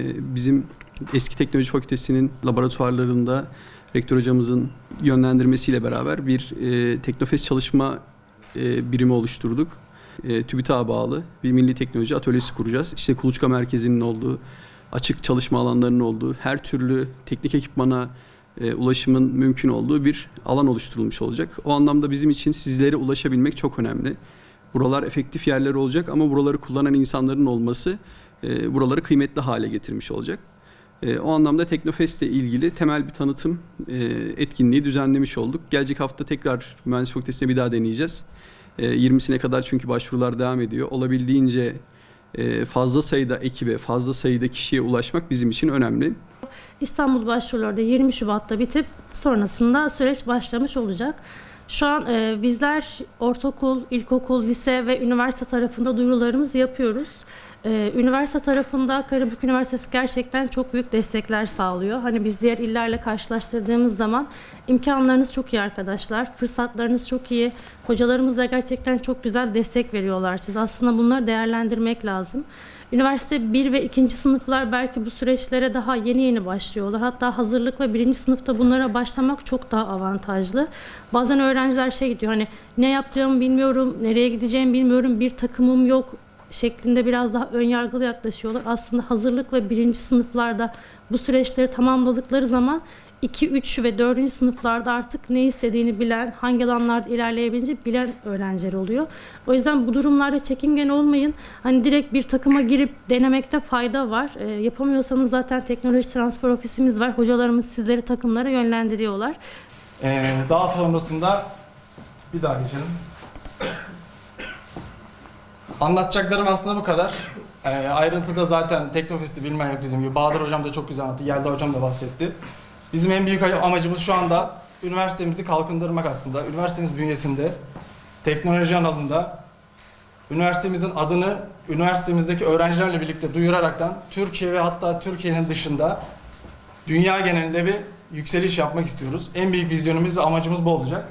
Ee, Bizim eski teknoloji fakültesinin laboratuvarlarında rektör hocamızın yönlendirmesiyle beraber bir e, Teknofest çalışma e, birimi oluşturduk. E, TÜBİTAK'a bağlı bir milli teknoloji atölyesi kuracağız. İşte kuluçka merkezinin olduğu, açık çalışma alanlarının olduğu, her türlü teknik ekipmana e, ulaşımın mümkün olduğu bir alan oluşturulmuş olacak. O anlamda bizim için sizlere ulaşabilmek çok önemli. Buralar efektif yerler olacak ama buraları kullanan insanların olması e, buraları kıymetli hale getirmiş olacak. E, o anlamda Teknofest ile ilgili temel bir tanıtım e, etkinliği düzenlemiş olduk. Gelecek hafta tekrar mühendislik fakültesine bir daha deneyeceğiz. E, 20'sine kadar çünkü başvurular devam ediyor. Olabildiğince e, fazla sayıda ekibe, fazla sayıda kişiye ulaşmak bizim için önemli. İstanbul başvuruları da 20 Şubat'ta bitip sonrasında süreç başlamış olacak. Şu an e, bizler ortaokul, ilkokul, lise ve üniversite tarafında duyurularımızı yapıyoruz. E, üniversite tarafında Karabük Üniversitesi gerçekten çok büyük destekler sağlıyor. Hani biz diğer illerle karşılaştırdığımız zaman imkanlarınız çok iyi arkadaşlar, fırsatlarınız çok iyi. Hocalarımız da gerçekten çok güzel destek veriyorlar size. Aslında bunları değerlendirmek lazım. Üniversite 1 ve 2. sınıflar belki bu süreçlere daha yeni yeni başlıyorlar. Hatta hazırlık ve 1. sınıfta bunlara başlamak çok daha avantajlı. Bazen öğrenciler şey diyor hani ne yapacağımı bilmiyorum, nereye gideceğimi bilmiyorum, bir takımım yok şeklinde biraz daha önyargılı yaklaşıyorlar. Aslında hazırlık ve 1. sınıflarda bu süreçleri tamamladıkları zaman 2, 3 ve 4. sınıflarda artık ne istediğini bilen, hangi alanlarda ilerleyebileceğini bilen öğrenciler oluyor. O yüzden bu durumlarda çekingen olmayın. Hani direkt bir takıma girip denemekte fayda var. Ee, yapamıyorsanız zaten teknoloji transfer ofisimiz var. Hocalarımız sizleri takımlara yönlendiriyorlar. Ee, daha sonrasında bir daha geçelim. Anlatacaklarım aslında bu kadar. Ee, ayrıntıda zaten Teknofest'i bilmem yok dediğim gibi. Bahadır Hocam da çok güzel anlattı. Yelda Hocam da bahsetti. Bizim en büyük amacımız şu anda üniversitemizi kalkındırmak aslında. Üniversitemiz bünyesinde teknoloji alanında üniversitemizin adını üniversitemizdeki öğrencilerle birlikte duyuraraktan Türkiye ve hatta Türkiye'nin dışında dünya genelinde bir yükseliş yapmak istiyoruz. En büyük vizyonumuz ve amacımız bu olacak.